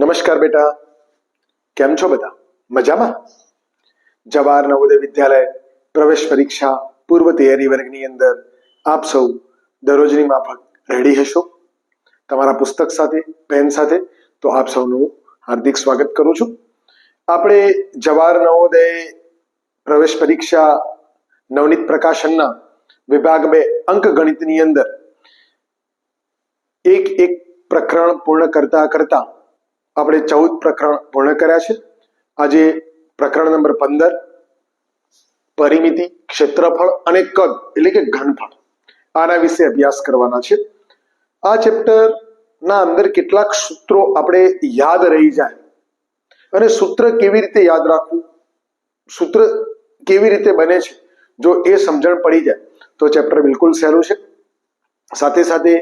નમસ્કાર બેટા. કેમ છો બધા? મજામાં? જવાહર નવોદય વિદ્યાલય પ્રવેશ પરીક્ષા પૂર્વ તૈયારી વર્ગની અંદર આપ સૌ દરરોજની માફક રેડી હશો? તમારા પુસ્તક સાથે પેન સાથે તો આપ સૌનું હાર્દિક સ્વાગત કરું છું. આપણે જવાહર નવોદય પ્રવેશ પરીક્ષા નવનીત પ્રકાશનના વિભાગ બે અંક ગણિતની અંદર એક એક પ્રકરણ પૂર્ણ કરતા કરતા આપણે ચૌદ પ્રકરણ પૂર્ણ કર્યા છે. આજે પ્રકરણ નંબર પંદર, પરિમિતિ, ક્ષેત્રફળ અને કદ, એટલે કે ઘનફળ. આના વિશે અભ્યાસ કરવાના છે. આ ચેપ્ટર ના અંદર કેટલાક સૂત્રો આપણે યાદ રહી જાય. અને સૂત્ર કેવી રીતે યાદ રાખવું? સૂત્ર કેવી રીતે બને છે? જો એ સમજણ પડી જાય, તો ચેપ્ટર બિલકુલ સહેલું છે. સાથે સાથે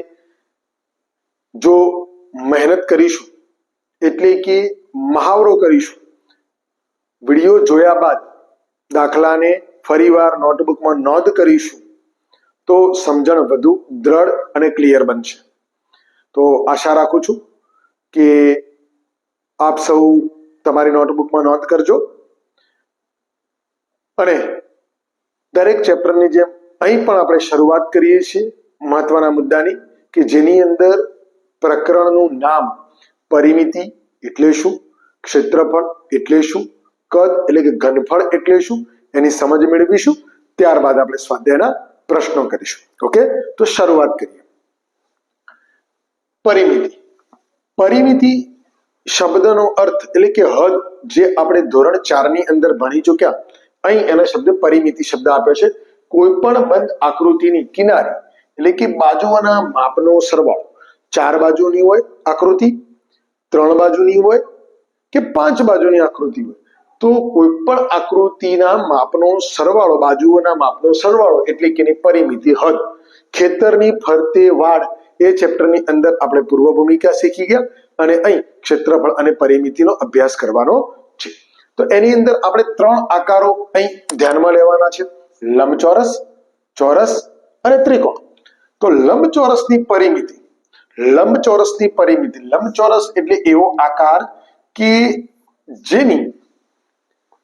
જો મહેનત કરીશું એટલે કે મહાવરો કરીશું. વીડિયો જોયા બાદ દાખલાને ફરીવાર નોટબુકમાં નોંધ કરીશું. તો સમજણ વધુ દ્રઢ અને ક્લિયર બનશે. તો આશા રાખું છું કે આપ સૌ તમારી નોટબુકમાં નોંધ કરજો. અને દરેક ચેપ્ટરની જેમ અહીં પણ આપણે શરૂઆત કરીએ છીએ મહત્વના મુદ્દાની કે જેની અંદર પ્રકરણનું નામ પરિમિતિ એટલે શું? ક્ષેત્રફળ એટલે શું? કદ એટલે કે ઘનફળ એટલે શું? એની સમજ મેળવીશું. ત્યારબાદ આપણે સ્વાધ્યાયના પ્રશ્નો કરીશું. ઓકે? તો શરૂઆત કરીએ. પરિમિતિ. પરિમિતિ શબ્દનો અર્થ એટલે કે હદ જે આપણે ધોરણ ચારની અંદર ભણી ચુક્યા. અહીં એના શબ્દ પરિમિતિ શબ્દ આપ્યો છે. કોઈ પણ બંધ આકૃતિની કિનારી એટલે કે બાજુઓના માપનો સરવાળો. ચાર બાજુની હોય આકૃતિ ત્રણ બાજુની હોય કે પાંચ બાજુની આકૃતિ હોય? તો કોઈ પણ આકૃતિના માપનો સરવાળો, બાજુઓના માપનો સરવાળો એટલે કે પરિમિતિ હદ. ખેતરની ફરતે વાડ એ ચેપ્ટરની અંદર આપણે પૂર્વ ભૂમિકા શીખી ગયા અને અહીં ક્ષેત્રફળ અને પરિમિતિનો અભ્યાસ કરવાનો છે. તો એની અંદર આપણે ત્રણ આકારો અહીં ધ્યાનમાં લેવાના છે. લંબચોરસ, ચોરસ અને ત્રિકોણ. તો લંબચોરસની પરિમિતિ લંબચોરસની પરિમિતિ. લંબચોરસ એટલે એવો આકાર કે જેની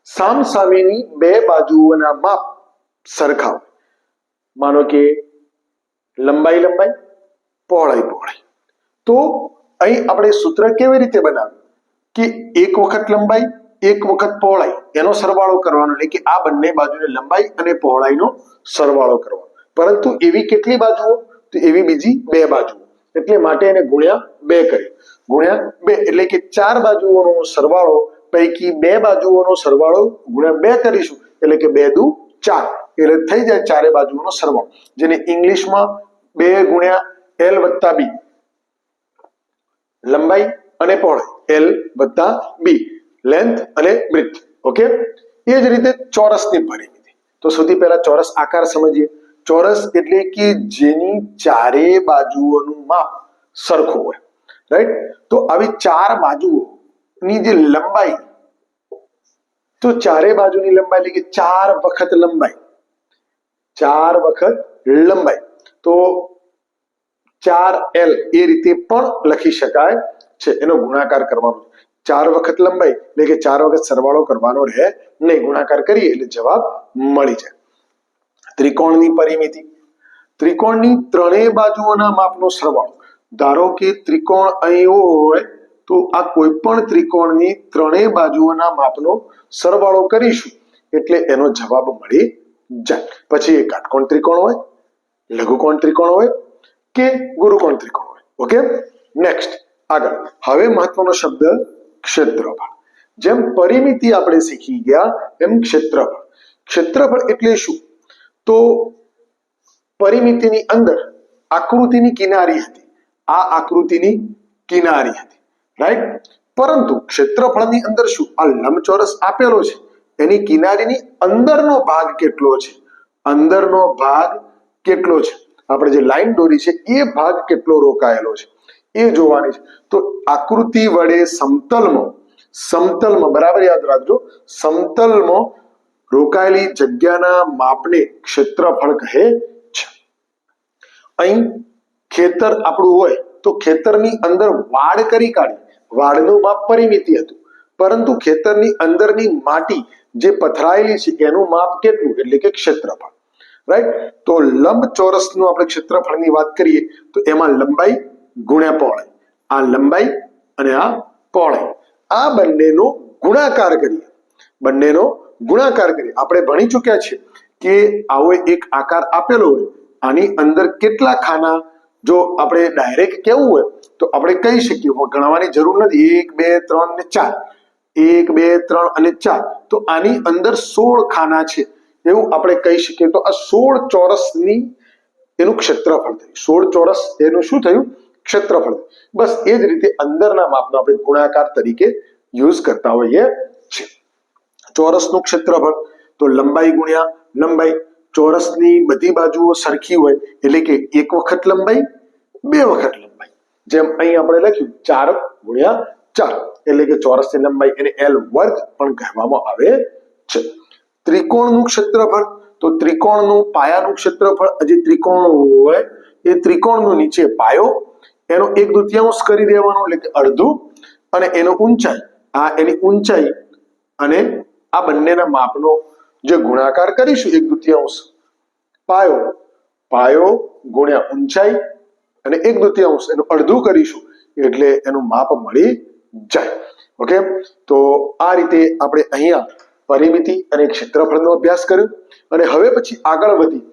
સામસામેની બે બાજુઓના માપ સરખા હોય. માનો કે લંબાઈ લંબાઈ, પહોળાઈ પહોળાઈ. તો અહીં આપણે સૂત્ર કેવી રીતે બનાવ્યું? કે એક વખત લંબાઈ, એક વખત પહોળાઈ. એનો સરવાળો કરવાનો એટલે કે આ બંને બાજુને લંબાઈ અને પહોળાઈનો સરવાળો કરવાનો. પરંતુ એવી કેટલી બાજુઓ? તો એવી બીજી બે બાજુઓ. એટલે માટે એને ગુણ્યા બે કર્યું. ગુણ્યા બે, એટલે કે ચાર બાજુઓનો સરવાળો, પૈકી બે બાજુઓનો સરવાળો ગુણ્યા બે કરીશું. એટલે કે બે દુ ચાર. એટલે થઈ જાય ચારે બાજુઓનો સરવાળો. જેને ઇંગ્લિશમાં બે ગુણ્યા એલ વત્તા બી. લંબાઈ અને પહોળાઈ. એલ વત્તા બી. લેન્થ અને બ્રિથ. ઓકે? એ જ રીતે ચોરસની પરિમિતિ. તો સૌથી પહેલા ચોરસ આકાર સમજીએ. ચોરસ એટલે કે જેની ચારે બાજુઓનું માપ સરખું હોય. રાઈટ તો આવી ચાર બાજુઓની જે લંબાઈ, તો ચારે બાજુની લંબાઈ એટલે કે ચાર વખત લંબાઈ. ચાર વખત લંબાઈ. તો ચાર એલ એ રીતે પણ લખી શકાય છે. એનો ગુણાકાર કરવાનો ચાર વખત લંબાઈ એટલે કે ચાર વખત સરવાળો કરવાનો રહે. નહીં ગુણાકાર કરીએ એટલે જવાબ મળી જાય. ત્રિકોણની પરિમિતિ. ત્રિકોણની ત્રણેય બાજુઓના માપનો સરવાળો ધારો કે ત્રિકોણ અહીં હોય, તો આ કોઈ પણ ત્રિકોણની ત્રણેય બાજુઓના માપનો સરવાળો કરીશું. એટલે એનો જવાબ મળી જાય પછી એ કાટકોણ ત્રિકોણ હોય, લઘુકોણ ત્રિકોણ હોય કે ગુરુકોણ ત્રિકોણ હોય. ઓકે? નેક્સ્ટ આગળ. હવે મહત્વનો શબ્દ ક્ષેત્રફળ. જેમ પરિમિતિ આપણે શીખી ગયા, એમ ક્ષેત્રફળ. ક્ષેત્રફળ એટલે શું? તો પરિમિતિની અંદર આકૃતિની કિનારી હતી. આ આકૃતિની કિનારી હતી. રાઈટ પરંતુ ક્ષેત્રફળની અંદર શું? આ લંબચોરસ આપેલો છે. એની કિનારીની અંદરનો ભાગ કેટલો છે? અંદરનો ભાગ કેટલો છે? આપણે જે લાઈન દોરી છે, એ ભાગ કેટલો રોકાયેલો છે? એ જોવાની છે. તો આકૃતિ વડે સમતલમાં સમતલમાં, બરાબર યાદ રાખજો, સમતલમાં રોકાયેલી જગ્યાના માપને ક્ષેત્રફળ કહે છે. અહીં ખેતર આપણું હોય તો ખેતરની અંદર વાડ કરી કાઢી, વાડનું માપ પરિમિતિ હતું. પરંતુ ખેતરની અંદરની માટી જે પથરાયેલી છે, એનું માપ કેટલું? એટલે કે ક્ષેત્રફળ. રાઈટ તો લંબ ચોરસનું આપણે ક્ષેત્રફળની વાત કરીએ, તો એમાં લંબાઈ ગુણ્યા પહોળાઈ. આ લંબાઈ અને આ પહોળાઈ. આ બંનેનો ગુણાકાર કરીએ. બંનેનો ગુણાકાર કરીએ આપણે ભણી ચૂક્યા છીએ કે આવો એક આકાર આપેલો હોય, આની અંદર કેટલા ખાના, જો આપણે ડાયરેક્ટ કેવું હોય, તો આપણે કહી શકીએ ગણવાની જરૂર નથી. એક, બે, ત્રણ ને ચાર. એક, બે, ત્રણ અને ચાર. તો આની અંદર સોળ ખાના છે. એવું આપણે કહી શકીએ તો આ સોળ ચોરસની એનું ક્ષેત્રફળ થયું. સોળ ચોરસ એનું શું થયું? ક્ષેત્રફળ બસ એ જ રીતે અંદરના માપનો આપણે ગુણાકાર તરીકે યુઝ કરતા હોઈએ છીએ. ચોરસનું ક્ષેત્રફળ તો લંબાઈ ગુણ્યા લંબાઈ. ચોરસની બધી બાજુઓ સરખી હોય એટલે કે એક વખત લંબાઈ, બે વખત લંબાઈ. જેમ અહીં આપણે લખ્યું ચાર ગુણ્યા ચાર. એટલે કે ચોરસની લંબાઈ એને એલ વર્ગ પણ કહેવામાં આવે છે. ત્રિકોણનું ક્ષેત્રફળ તો ત્રિકોણનું પાયાનું ક્ષેત્રફળ જે ત્રિકોણ હોય એ ત્રિકોણનું નીચે પાયો. એનો એક દુત્યાંશ કરી દેવાનો એટલે કે અડધું. અને એનો ઊંચાઈ, આ એની ઊંચાઈ અને આ બંનેના માપનો જે ગુણાકાર કરીશું, એક દુત્યાંશ પાયો પાયો ગુણ્યા ઊંચાઈ અને એક દુત્યાંશ, એનું અડધું કરીશું એટલે એનું માપ મળી જાય. ઓકે તો આ રીતે આપણે અહીંયા પરિમિતિ અને ક્ષેત્રફળનો અભ્યાસ કર્યો. અને હવે પછી આગળ વધી.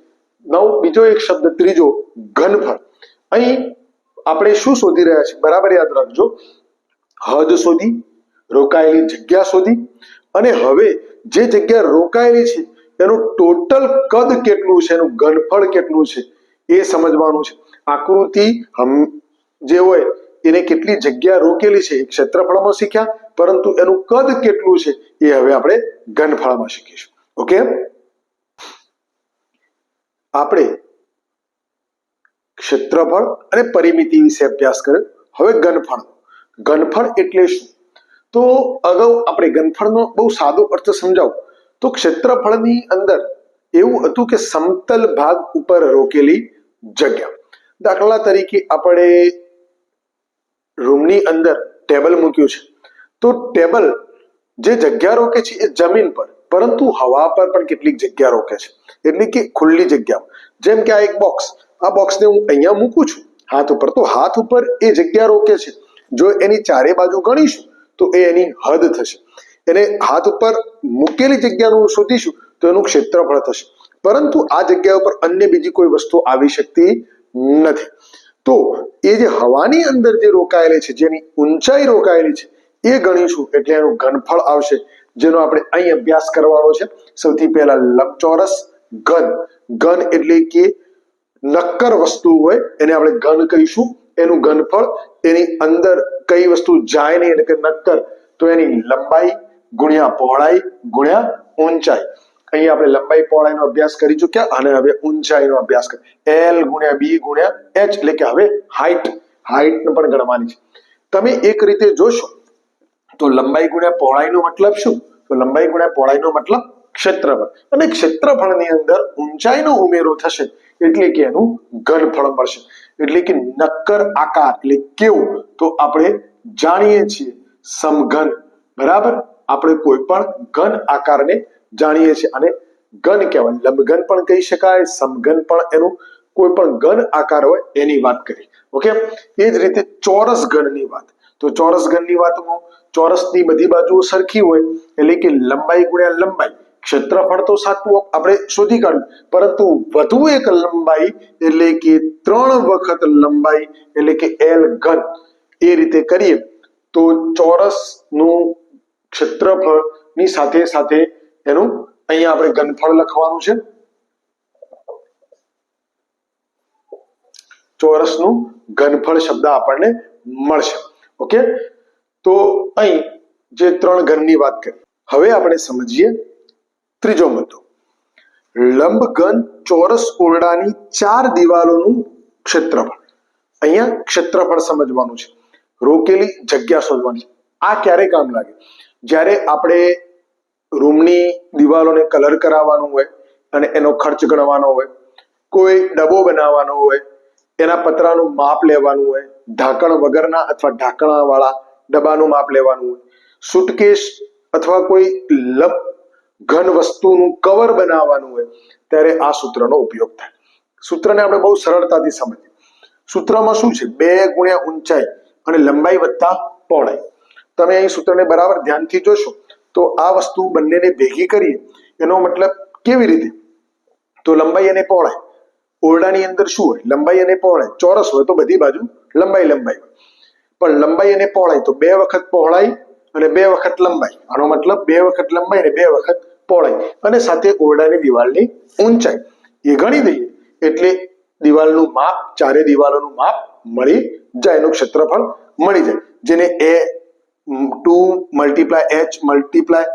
નવ, બીજો એક શબ્દ, ત્રીજો, ઘનફળ. અહીં આપણે શું શોધી રહ્યા છીએ? બરાબર યાદ રાખજો. હદ શોધી, રોકાયેલી જગ્યા શોધી અને હવે જે જગ્યા રોકાયેલી છે, એનું ટોટલ કદ કેટલું છે, એનું ઘનફળ કેટલું છે, એ સમજવાનું છે. આકૃતિ જે હોય, એને કેટલી જગ્યા રોકેલી છે, એ ક્ષેત્રફળમાં શીખ્યા, પરંતુ એનું કદ કેટલું છે, એ હવે આપણે ઘનફળમાં શીખીશું. ઓકે? આપણે ક્ષેત્રફળ અને પરિમિતિ વિશે અભ્યાસ કર્યો. હવે ઘનફળ ઘનફળ એટલે શું? તો અગાઉ આપણે ઘનફળનો બહુ સાદો અર્થ સમજાવું. તો ક્ષેત્રફળની અંદર એવું હતું કે સમતલ ભાગ ઉપર રોકેલી જગ્યા. દાખલા તરીકે આપણે રૂમની અંદર ટેબલ મૂક્યું છે. તો ટેબલ જે જગ્યા રોકે છે એ જમીન પર, પરંતુ હવા પર પણ કેટલીક જગ્યા રોકે છે. એટલે કે ખુલ્લી જગ્યા જેમ કે આ એક બોક્સ આ બોક્સને હું અહીંયા મૂકું છું. હાથ ઉપર. તો હાથ ઉપર એ જગ્યા રોકે છે. જો એની ચારે બાજુ ગણીશું તો એ એની હદ થશે. એને હાથ ઉપર મૂકેલી જગ્યાનું શોધીશું તો એનું ક્ષેત્રફળ થશે. પરંતુ આ જગ્યા ઉપર અન્ય બીજી કોઈ વસ્તુ આવી શકતી નથી. તો એ જે હવાની અંદર જે રોકાયેલી છે, જેની ઊંચાઈ રોકાયેલી છે, એ ગણીશું એટલે એનું ઘનફળ આવશે, જેનો આપણે અહીં અભ્યાસ કરવાનો છે. સૌથી પહેલા લંબચોરસ ઘન. ઘન એટલે કે નક્કર વસ્તુ હોય, એને આપણે ઘન કહીશું. એનું ઘનફળ એની અંદર કઈ વસ્તુ જાય નહીં એટલે કે નક્કર, તો એની લંબાઈ ગુણ્યા પહોળાઈ ગુણ્યા ઊંચાઈ. અહીં આપણે લંબાઈ પહોળાઈનો અભ્યાસ કરી ચૂક્યા અને હવે ઊંચાઈનો અભ્યાસ કરી. એલ ગુણ્યા બી ગુણ્યા એચ એટલે કે હવે હાઈટ હાઈટ પણ ગણવાની છે. તમે એક રીતે જોશો, તો લંબાઈ ગુણ્યા પહોળાઈનો મતલબ શું? તો લંબાઈ ગુણ્યા પહોળાઈનો મતલબ ક્ષેત્રફળ. અને ક્ષેત્રફળની અંદર ઊંચાઈનો ઉમેરો થશે, એટલે કે એનું ઘનફળ મળશે. એટલે કે નક્કર આકાર, એટલે કેવું? તો આપણે જાણીએ છીએ સમઘન. બરાબર? આપણે કોઈ પણ ઘન આકારને જાણીએ છીએ. અને ઘન કહેવાય. લંબઘન પણ કહી શકાય, સમઘન પણ એનું કોઈ પણ ઘન આકાર હોય એની વાત કરી. ઓકે? એ જ રીતે ચોરસ ઘનની વાત. તો ચોરસ ઘનની વાતમાં ચોરસની બધી બાજુઓ સરખી હોય, એટલે કે લંબાઈ ગુણ્યા લંબાઈ. ક્ષેત્રફળ તો સાચું આપણે શોધી કાઢ્યું. પરંતુ વધુ એક લંબાઈ એટલે કે ત્રણ વખત લંબાઈ એટલે કે એલ ઘન. એ રીતે કરીએ તો ચોરસનું ક્ષેત્રફળની સાથે સાથે એનું અહીંયા આપણે ઘનફળ લખવાનું છે. ચોરસનું ઘનફળ શબ્દ આપણને મળશે. ઓકે? તો અહીં જે ત્રણ ઘનની વાત કરી. હવે આપણે સમજીએ ત્રીજો મુદ્દો. લંબઘન ચોરસ ઓરડાની ચાર દિવાલોનું ક્ષેત્રફળ. અહીંયા ક્ષેત્રફળ સમજવાનું છે. રોકેલી જગ્યા શોધવાની. આ ક્યારે કામ લાગે? જ્યારે આપણે રૂમની દિવાલોને કલર કરાવવાનું હોય અને એનો ખર્ચ ગણવાનો હોય, કોઈ ડબ્બો બનાવવાનો હોય, એના પતરાનું માપ લેવાનું હોય, ઢાંકણ વગરના અથવા ઢાંકણા વાળા ડબ્બાનું માપ લેવાનું હોય સુટકેશ અથવા કોઈ લપ ઘન વસ્તુનું કવર બનાવવાનું હોય, ત્યારે આ સૂત્રનો ઉપયોગ થાય. સૂત્રને આપણે બહુ સરળતાથી સમજીએ. સૂત્રમાં શું છે? બે ગુણ્યા ઊંચાઈ અને લંબાઈ વત્તા પહોળાઈ. તમે અહીં સૂત્રને બરાબર ધ્યાનથી જોશો, તો આ વસ્તુ બંનેને ભેગી કરીએ. એનો મતલબ કેવી રીતે? તો લંબાઈ અને પહોળાઈ. ઓરડાની અંદર શું હોય? લંબાઈ અને પહોળાઈ. ચોરસ હોય તો બધી બાજુ લંબાઈ લંબાઈ પણ લંબાઈ અને પહોળાઈ તો બે વખત પહોળાઈ અને બે વખત લંબાઈ. આનો મતલબ બે વખત લંબાઈ અને બે વખત પહોળાઈ અને સાથે ઓરડાની દિવાલની ઊંચાઈ. એ ગણી દઈએ એટલે દિવાલનું માપ, ચારે દિવાલોનું માપ મળી જાય એનું ક્ષેત્રફળ મળી જાય. જેને A two multiply H multiply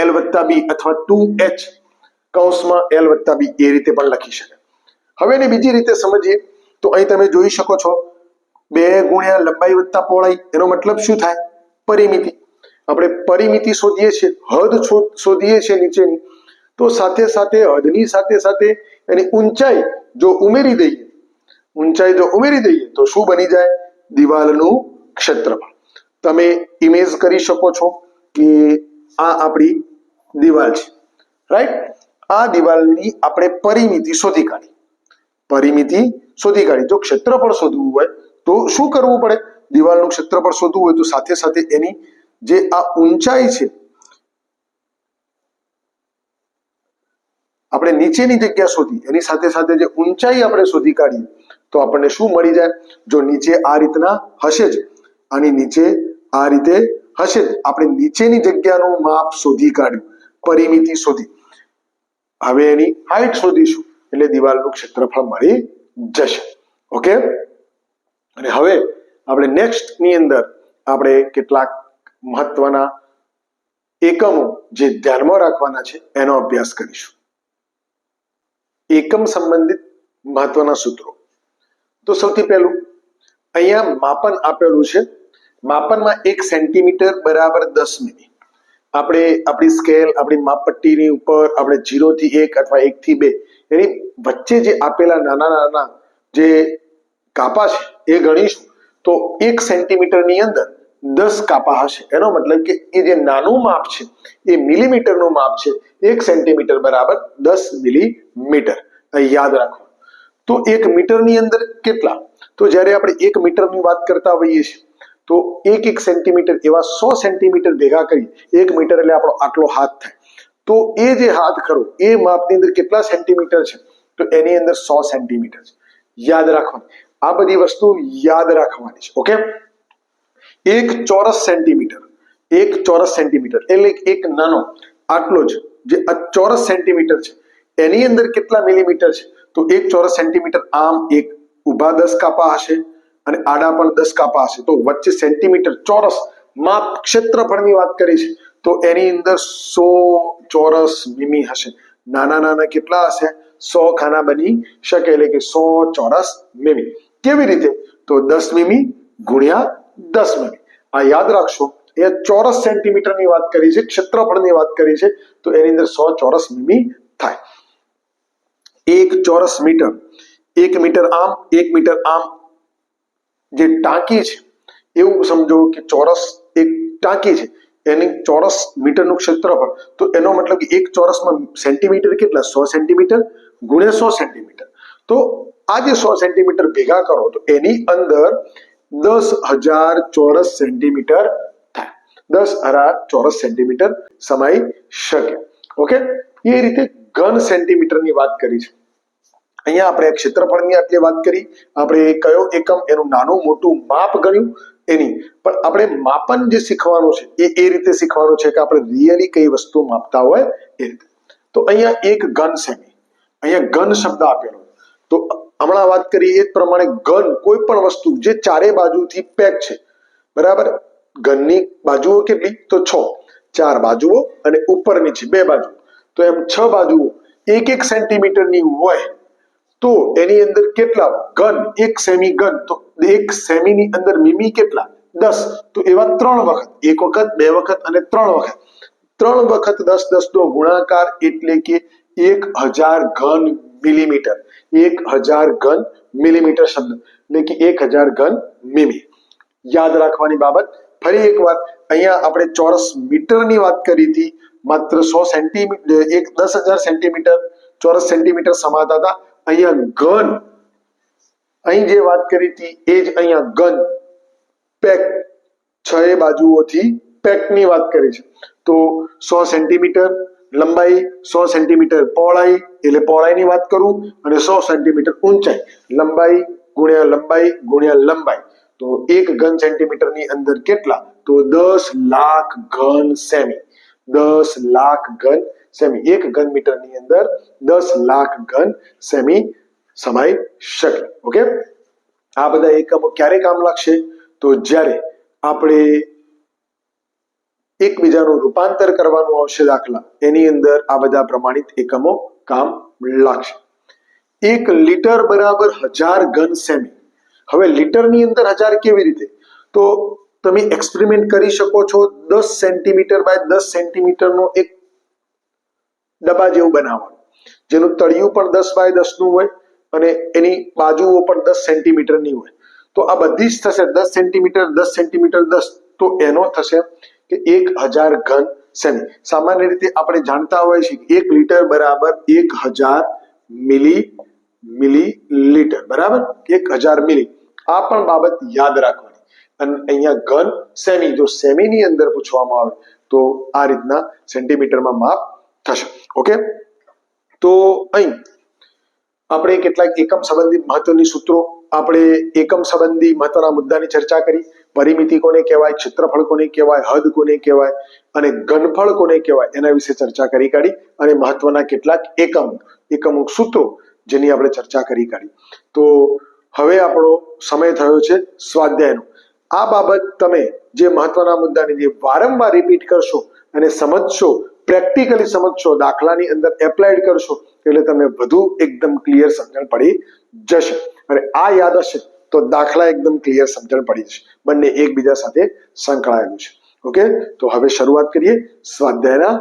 L વત્તા બી અથવા ટુ એચ કૌંસમાં એલ વત્તા બી એ રીતે પણ લખી શકાય. હવે એની બીજી રીતે સમજીએ તો અહીં તમે જોઈ શકો છો બે ગુણ્યા લંબાઈ વત્તા પહોળાઈ એનો મતલબ શું થાય? પરિમિતિ. આપણે પરિમિતિ શોધીએ છીએ, હદ શોધીએ છીએ નીચેની. તો સાથે સાથે હદની સાથે સાથે એની ઊંચાઈ જો ઉમેરી દઈએ, ઊંચાઈ જો ઉમેરી દઈએ, તો શું બની જાય? દિવાલનું ક્ષેત્રફળ. તમે ઇમેજ કરી શકો છો કે આ આપણી દિવાલ છે. રાઈટ આ દિવાલની આપણે પરિમિતિ શોધી કાઢી. પરિમિતિ શોધી કાઢી. જો ક્ષેત્રફળ શોધવું હોય તો શું કરવું પડે? દિવાલનું ક્ષેત્રફળ શોધવું હોય તો સાથે સાથે એની જે આ ઊંચાઈ છે, આપણે નીચેની જગ્યા શોધી, એની સાથે સાથે જે ઊંચાઈ આપણે શોધી કાઢીએ તો આપણને શું મળી જાય? જો નીચે આ રીતના હશે જ આની નીચે આ રીતે હશે જ. આપણે નીચેની જગ્યાનું માપ શોધી કાઢ્યું, પરિમિતિ શોધી. હવે એની હાઈટ શોધીશું, એટલે દિવાલનું ક્ષેત્રફળ મળી જશે. ઓકે અને હવે આપણે નેક્સ્ટની અંદર આપણે કેટલાક મહત્વના એકમો જે ધ્યાનમાં રાખવાના છે, એનો અભ્યાસ કરીશું. એકમ સંબંધિત મહત્વના સૂત્રો. તો સૌથી પહેલું, અહીંયા માપન આપેલું છે. માપનમાં એક સેન્ટીમીટર બરાબર દસ મિલી. આપણે આપણી સ્કેલ, આપણી માપપટ્ટીની ઉપર આપણે જીરો થી એક અથવા એક થી બે, એની વચ્ચે જે આપેલા નાના નાના જે કાપા છે, એ ગણીશું. તો એક સેન્ટીમીટરની અંદર દસ કાપા હશે. એનો મતલબ કે એ જે નાનું માપ છે, એ મિલીમીટરનું માપ છે, એક સેન્ટીમીટર બરાબર દસ મિલીમીટર. યાદ રાખો. તો એક મીટરની અંદર કેટલા? તો જ્યારે આપણે એક મીટરની વાત કરતા હોઈએ છીએ, તો એક એક સેન્ટીમીટર એવા સો સેન્ટીમીટર ભેગા કરી, એક મીટર એટલે આપણો આટલો હાથ થાય. તો એ જે હાથ ખરો, એ માપની અંદર કેટલા સેન્ટીમીટર છે? તો એની અંદર સો સેન્ટીમીટર છે. યાદ રાખવાની. આ બધી વસ્તુ યાદ રાખવાની છે. ઓકે? એક ચોરસ સેન્ટીમીટર, એક ચોરસ સેન્ટીમીટર, એટલે એક નાનો, આટલો જ, જે ચોરસ સેન્ટીમીટર છે, એની અંદર કેટલા મિલીમીટર છે? તો એક ચોરસ સેન્ટીમીટર આમ એક ઊભા દસ કાપા હશે અને આડા પણ દસ કાપા હશે. તો વચ્ચે સેન્ટીમીટર ચોરસ માપ ક્ષેત્રફળની વાત કરી છે, તો એની અંદર સો ચોરસ મીમી હશે. નાના નાના કેટલા હશે? સો ખાના બની શકે, એટલે કે સો ચોરસ મીમી. કેવી રીતે? તો દસ મીમી ગુણ્યા દસ મીમી આ યાદ રાખશો એ ચોરસ સેન્ટીમીટરની વાત કરી છે ક્ષેત્રફળની વાત કરી છે તો એની અંદર સો ચોરસ મીમી થાય એક ચોરસ મીટર એક મીટર આમ એક મીટર આમ જે ટાંકી છે એવું સમજો કે ચોરસ એક ટાંકી છે એની ચોરસ મીટરનું ક્ષેત્રફળ તો એનો મતલબ કે એક ચોરસમાં સેન્ટીમીટર કેટલા સો સેન્ટીમીટર ગુણ્યા સો સેન્ટીમીટર તો આ જે સો સેન્ટીમીટર ભેગા કરો તો એની અંદર દસ હજાર ચોરસ સેન્ટીમીટર થાય. દસ હજાર ચોરસ સેન્ટીમીટર સમાઈ શકે. ઓકે? એ રીતે ઘન સેન્ટીમીટરની વાત કરી છે. અહીંયા આપણે ક્ષેત્રફળની આટલી વાત કરી. આપણે કયો એકમ, એનું નાનું મોટું માપ ગણ્યું એની. પણ આપણે માપન જે શીખવાનું છે, એ એ રીતે શીખવાનું છે કે આપણે રિયલી કઈ વસ્તુ માપતા હોય એ રીતે. તો અહીંયા એક ઘન સેમી. અહીંયા ઘન શબ્દ આપેલો. તો હમણાં વાત કરી એ પ્રમાણે ગન કોઈ પણ વસ્તુ જે ચારે બાજુથી પેક છે. બરાબર? ગનની બાજુઓ કેટલી તો છ. ચાર બાજુઓ અને ઉપર નીચે બે બાજુ તો એમ છ બાજુઓ. એક એક સેન્ટીમીટરની હોય તો એની અંદર કેટલા? ગન એક સેમી ગન તો એક સેમીની અંદર મીમી કેટલા? દસ. તો એવા ત્રણ વખત. એક વખત, બે વખત અને ત્રણ વખત. ત્રણ વખત દસ દસ નો ગુણાકાર એટલે કે એક હજાર ઘન મિલીમીટર એક હજાર ઘન મિલીમીટર શબ્દ એટલે કે એક હજાર ઘન મીમી યાદ રાખવાની બાબત ફરી એકવાર અહીંયા આપણે ચોરસ મીટરની વાત કરી હતી માત્ર સો સેન્ટીમીટર એક દસ હજાર સેન્ટીમીટર ચોરસ સેન્ટીમીટર સમાતા હતા અહીંયા ઘન અહીં જે વાત કરી હતી એ જ અહીંયા ઘન પેક છ એ બાજુઓથી પેકની વાત કરી છે તો સો સેન્ટીમીટર લંબાઈ સો સેન્ટીમીટર પહોળાઈ એટલે પહોળાઈની વાત કરું અને સો સેન્ટીમીટર ઊંચાઈ. લંબાઈ ગુણ્યા લંબાઈ ગુણ્યા લંબાઈ. તો એક ઘન સેન્ટીમીટરની અંદર કેટલા? તો દસ લાખ ઘન સેમી. દસ લાખ ઘન સેમી. એક ઘન મીટરની અંદર દસ લાખ ઘન સેમી સમાઈ શકે. ઓકે? આ બધા એકમો ક્યારે કામ લાગશે? તો જ્યારે આપણે એકબીજાનું રૂપાંતર કરવાનું આવશે દાખલા. એની અંદર આ બધા પ્રમાણિત એકમો કામ લાગશે. એક લીટર બરાબર હજાર ઘન સેમી. હવે લીટરની અંદર હજાર કેવી રીતે? તો તમે એક્સપેરિમેન્ટ કરી શકો છો દસ સેન્ટીમીટર બાય દસ સેન્ટીમીટરનો એક ડબ્બા જેવું બનાવવાનું. જેનું તળિયું પણ દસ બાય દસનું હોય અને એની બાજુઓ પણ દસ સેન્ટીમીટરની હોય. તો આ બધી જ થશે દસ સેન્ટીમીટર દસ સેન્ટીમીટર, દસ. તો એનો થશે કે એક હજાર ઘન સેમી. સામાન્ય રીતે આપણે જાણતા હોઈએ છીએ કે એક લીટર બરાબર એક હજાર મિલી મિલી લીટર. બરાબર? એક હજાર મિલી. આ પણ બાબત યાદ રાખવાની. અને અહીંયા ઘન સેમી, જો સેમીની અંદર પૂછવામાં આવે તો આ રીતના સેન્ટીમીટરમાં માપ થશે. ઓકે? તો અહીં આપણે કેટલાક એકમ સંબંધિત મહત્વની સૂત્રો, આપણે એકમ સંબંધી મહત્વના મુદ્દાની ચર્ચા કરી. પરિમિતિ કોને કહેવાય, ક્ષેત્રફળ કોને કહેવાય, હદ કોને કહેવાય અને ઘનફળ કોને કહેવાય એના વિશે ચર્ચા કરી કાઢી અને મહત્વના કેટલાક એકમ, એકમો સૂત્રો જેની આપણે ચર્ચા કરી કાઢી. તો હવે આપણો સમય થયો છે સ્વાધ્યાયનો. આ બાબત તમે જે મહત્વના મુદ્દાની જે વારંવાર રિપીટ કરશો અને સમજશો પ્રેક્ટિકલી સમજશો, દાખલાની અંદર એપ્લાઇડ કરશો, એટલે તમને વધુ એકદમ ક્લિયર સમજણ પડી જશે. અને આ યાદ હશે તો દાખલા એકદમ ક્લિયર સમજણ પડી જશે. બંને એકબીજા સાથે સંકળાયેલું છે. ઓકે તો હવે શરૂઆત કરીએ સ્વાધ્યાયના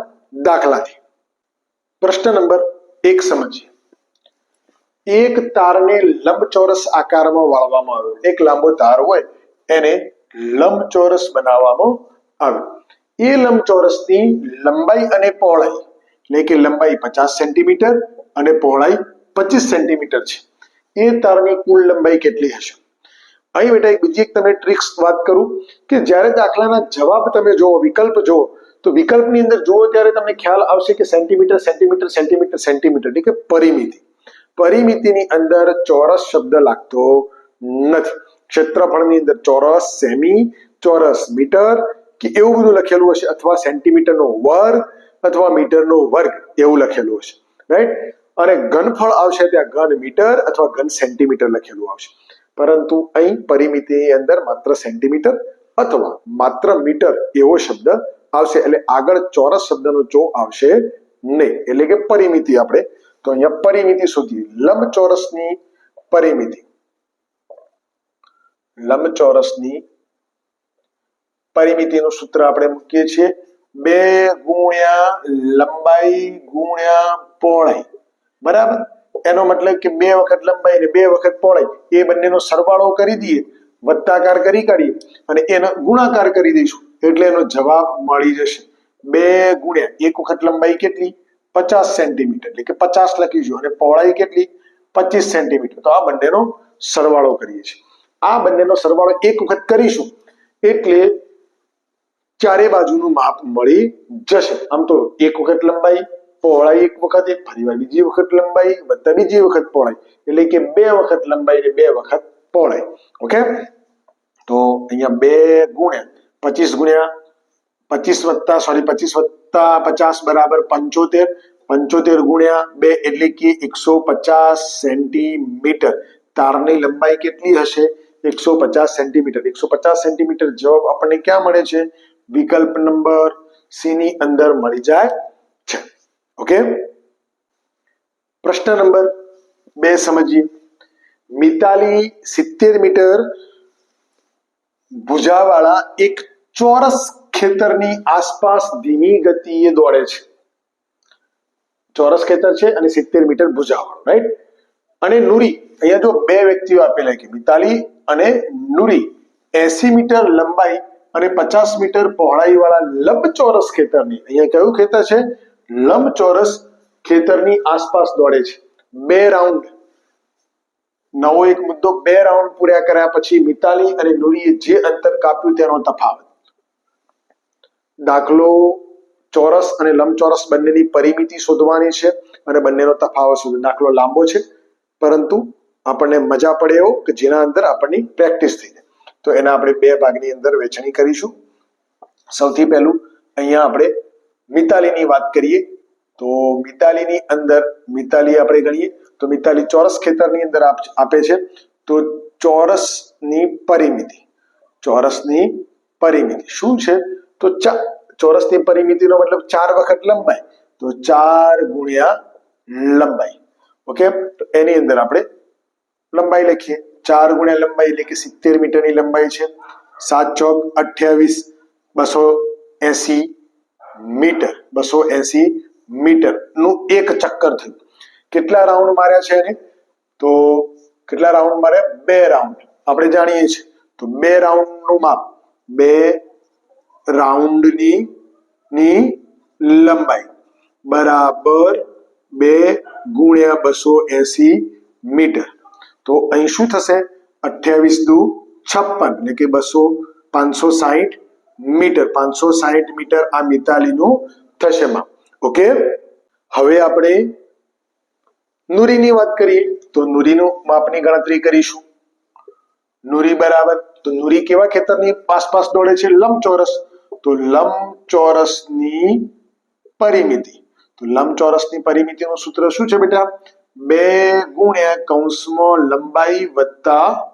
દાખલાથી. પ્રશ્ન નંબર એક સમજીએ. એક તારને લંબચોરસ આકારમાં વાળવામાં આવ્યો. એક લાંબો તાર હોય, એને લંબચોરસ બનાવવામાં આવ્યો. એ લંબચોરસની લંબાઈ અને પહોળાઈ, એટલે કે લંબાઈ પચાસ સેન્ટીમીટર અને પહોળાઈ પચીસ સેન્ટીમીટર છે. એ તારની કુલ લંબાઈ કેટલી હશે? અહીં બેટા એક બીજી એક તમને ટ્રિક્સ વાત કરું કે જ્યારે દાખલાના જવાબ તમે જુઓ, વિકલ્પ જુઓ, તો વિકલ્પની અંદર જુઓ ત્યારે તમને ખ્યાલ આવશે કે સેન્ટીમીટર સેન્ટીમીટર સેન્ટીમીટર સેન્ટીમીટર એટલે કે પરિમિતિ. પરિમિતિની અંદર ચોરસ શબ્દ લાગતો નથી. ક્ષેત્રફળની અંદર ચોરસ, સેમી, ચોરસ મીટર કે એવું બધું લખેલું હશે, અથવા સેન્ટીમીટરનો વર્ગ, અથવા મીટરનો વર્ગ, એવું લખેલું હશે. રાઈટ અને ઘનફળ આવશે ત્યાં ઘન મીટર અથવા ઘન સેન્ટીમીટર લખેલું આવશે. પરંતુ અહીં પરિમિતિની અંદર માત્ર સેન્ટીમીટર અથવા માત્ર મીટર એવો શબ્દ આવશે. એટલે આગળ ચોરસ શબ્દનો ચો આવશે નહીં. એટલે કે પરિમિતિ આપણે. તો અહીંયા પરિમિતિ શોધીએ લંબચોરસની પરિમિતિ. લંબચોરસની પરિમિતિનું સૂત્ર આપણે મૂકીએ છીએ. બે ગુણ્યા લંબાઈ ગુણ્યા પહોળાઈ. બરાબર? એનો મતલબ કે બે વખત લંબાઈ અને બે વખત પહોળાઈ, એ બંનેનો સરવાળો કરી દઈએ વત્તાકાર કરી કાઢીએ અને એનો ગુણાકાર કરી દઈશું, એટલે એનો જવાબ મળી જશે. બે ગુણ્યા, એક વખત લંબાઈ કેટલી? પચાસ સેન્ટીમીટર, એટલે કે પચાસ લખીશું, અને પહોળાઈ કેટલી? પચીસ સેન્ટીમીટર. તો આ બંનેનો સરવાળો કરીએ છીએ. આ બંનેનો સરવાળો એક વખત કરીશું, એટલે ચારે બાજુનું માપ મળી જશે. આમ તો એક વખત લંબાઈ પહોળાઈ એક વખત ફરીવાર બીજી વખત લંબાઈ વત્તા બીજી વખત પહોળાઈ. એટલે કે બે વખત લંબાઈ ને બે વખત પહોળાઈ. ઓકે? તો અહીંયા બે ગુણ્યા પચીસ ગુણ્યા પચીસ વત્તા સોરી પચીસ વત્તા પચાસ બરાબર પંચોતેર. પંચોતેર ગુણ્યા બે એટલે કે એકસો પચાસ સેન્ટીમીટર. તારની લંબાઈ કેટલી હશે? એકસો પચાસ સેન્ટીમીટર. એકસો પચાસ સેન્ટીમીટર જવાબ આપણને ક્યાં મળે છે? વિકલ્પ નંબર સી ની અંદર મળી જાય છે. ઓકે? પ્રશ્ન નંબર બે સમજીએ. મિતાલી સિત્તેર મીટર ભુજાવાળા એક ચોરસ ખેતરની આસપાસ ધીમી ગતિએ દોડે છે. ચોરસ ખેતર છે અને સિત્તેર મીટર ભુજાવાળું રાઈટ અને નુરી, અહીંયા જો બે વ્યક્તિઓ આપેલા કે મિતાલી અને નુરી, એસી મીટર લંબાઈ અને પચાસ મીટર પહોળાઈ વાળા લંબચોરસ ખેતરની, અહીંયા કયું ખેતર છે? લંબચોરસ ખેતરની આસપાસ દોડે છે. બે રાઉન્ડ. નવો એક મુદ્દો, બે રાઉન્ડ પૂર્યા કર્યા પછી મિતાલી અને નુરીએ જે અંતર કાપ્યું તેનો તફાવત. દાખલો ચોરસ અને લંબચોરસ બંનેની પરિમિતિ શોધવાની છે અને બંનેનો તફાવત શોધો દાખલો લાંબો છે, પરંતુ આપણને મજા પડે એવો કે જેના અંદર આપણને પ્રેક્ટિસ થઈ જાય. તો એના આપણે બે ભાગની અંદર વહેંચણી કરીશું. સૌથી પહેલું, અહીંયા આપણે મિતાલીની વાત કરીએ, તો મિતાલીની અંદર, મિતાલી આપણે ગણીએ, તો મિતાલી ચોરસ ખેતરની અંદર આપ- આપે છે, તો ચોરસની પરિમિતિ ચોરસની પરિમિતિ. શું છે? તો ચા ચોરસની પરિમિતિનો મતલબ ચાર વખત લંબાઈ, તો ચાર ગુણ્યા લંબાઈ. ઓકે? તો એની અંદર આપણે લંબાઈ લખીએ. ચાર ગુણ્યા લંબાઈ એટલે કે સિત્તેર મીટરની લંબાઈ છે. સાત ચોક અઠ્યાવીસ, બસો એસી મીટર, બસો એસી મીટરનું એક ચક્કર થયું. કેટલા રાઉન્ડ માર્યા છે એને? તો કેટલા રાઉન્ડ માર્યા? બે રાઉન્ડ આપણે જાણીએ છીએ. તો બે રાઉન્ડનું માપ, બે રાઉન્ડની ની લંબાઈ. બરાબર બે ગુણ્યા બસો એસી મીટર. તો અહીં શું થશે? અઠ્યાવીસ દુ છપ્પન, એટલે કે બસો પાંચસો સાહીઠ મીટર, પાંચસો સાહીઠ મીટર આ મિતાલીનું થશે માં ઓકે? હવે આપણે નુરીની વાત કરીએ, તો નુરીનું માપની ગણતરી કરીશું. નુરી બરાબર, તો નુરી કેવા ખેતરની આસપાસ દોડે છે? લંબચોરસ. તો લંબચોરસની પરિમિતિ. તો લંબચોરસની પરિમિતિનું સૂત્ર શું છે બેટા? બે ગુણ્યા કૌંસમાં લંબાઈ વત્તા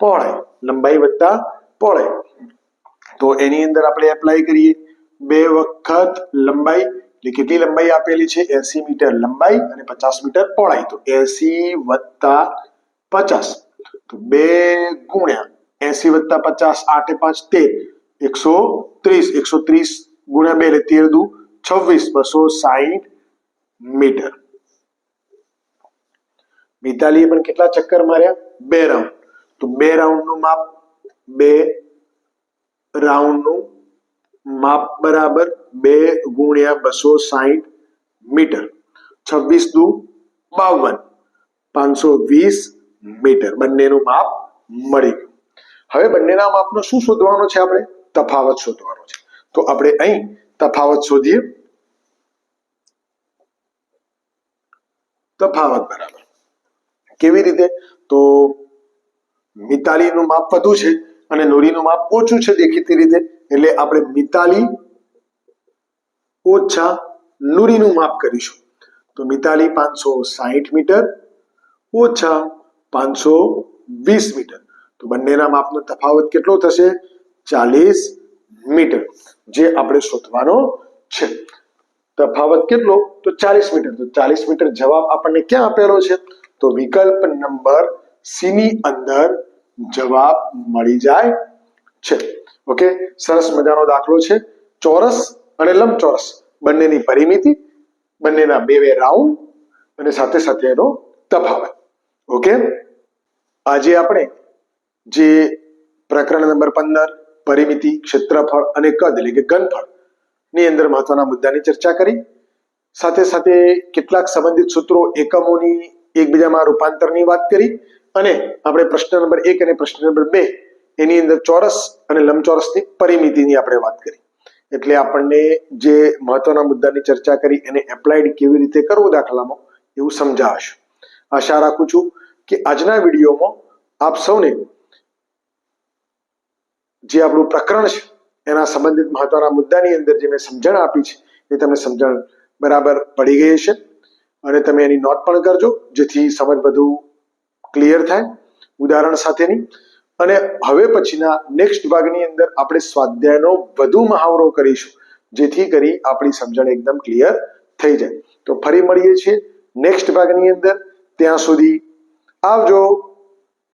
પહોળાઈ. લંબાઈ વત્તા પહોળાઈ. તો એની અંદર આપણે એપ્લાય કરીએ. બે વખત લંબાઈ, એટલે કેટલી લંબાઈ આપેલી છે? એસી મીટર લંબાઈ અને પચાસ મીટર પહોળાઈ. તો એસી વત્તા પચાસ. તો બે ગુણ્યા એસી વત્તા પચાસ, આઠે પાંચ, તેર. એકસો ત્રીસ. એકસો ત્રીસ ગુણ્યા બે એટલે તેર દુ છવ્વીસ. બસો સાહીઠ મીટર. મિતાલીએ પણ કેટલા ચક્કર માર્યા? બે રાઉન્ડ. તો બે રાઉન્ડનું માપ બે રાઉન્ડનું માપ બરાબર બે ગુણ્યા બસો સાહીઠ મીટર. છવ્વીસ દુ બાવન. પાંચસો વીસ મીટર. બંનેનું માપ મળી ગયું. હવે બંનેના માપનો શું શોધવાનો છે આપણે? તફાવત શોધવાનો છે. તો આપણે અહીં તફાવત શોધીએ. તફાવત બરાબર. કેવી રીતે? તો મિતાલીનું માપ વધુ છે. અને નોરીનું માપ ઓછું છે દેખીતી રીતે, એટલે આપણે મિતાલી ઓછા નુરીનું માપ કરીશું. તો મિતાલી પાંચસો સાહીઠ મીટર ઓછા પાંચસો વીસ મીટર. તો બંનેના માપનો તફાવત કેટલો થશે? ચાલીસ મીટર. જે આપણે શોધવાનો છે. તફાવત કેટલો? તો ચાલીસ મીટર. તો ચાલીસ મીટર જવાબ આપણને ક્યાં આપેલો છે? તો વિકલ્પ નંબર સી ની અંદર જવાબ મળી જાય છે. ઓકે સરસ મજાનો દાખલો છે. ચોરસ અને લંબચોરસ બંનેની પરિમિતિ, બંનેના બે બે રાઉન્ડ અને સાથે સાથે એનો તફાવત. ઓકે આજે આપણે જે પ્રકરણ નંબર પંદર, પરિમિતિ, ક્ષેત્રફળ અને કદ, એટલે કે ઘનફળ, ની અંદર મહત્વના મુદ્દાની ચર્ચા કરી. સાથે સાથે કેટલાક સંબંધિત સૂત્રો, એકમોની એકબીજામાં રૂપાંતરની વાત કરી. અને આપણે પ્રશ્ન નંબર એક અને પ્રશ્ન નંબર બે, એની અંદર ચોરસ અને લંબચોરસની પરિમિતિની આપણે વાત કરી. એટલે આપણને જે મહત્વના મુદ્દાની ચર્ચા કરી, એને એપ્લાઇડ કેવી રીતે કરવું દાખલામાં, એવું સમજાવશે આશા રાખું છું કે આજના વિડીયોમાં આપ સૌને જે આપણું પ્રકરણ છે, એના સંબંધિત મહત્વના મુદ્દાની અંદર જે મેં સમજણ આપી છે, એ તમને સમજણ બરાબર પડી ગઈ છે અને તમે એની નોટ પણ કરજો, જેથી સમજ બધું ક્લિયર થાય ઉદાહરણ સાથેની. અને હવે પછીના નેક્સ્ટ ભાગની અંદર આપણે સ્વાધ્યાયનો વધુ મહાવરો કરીશું, જેથી કરી આપણી સમજણ એકદમ ક્લિયર થઈ જાય. તો ફરી મળીએ છીએ નેક્સ્ટ ભાગની અંદર. ત્યાં સુધી આવજો.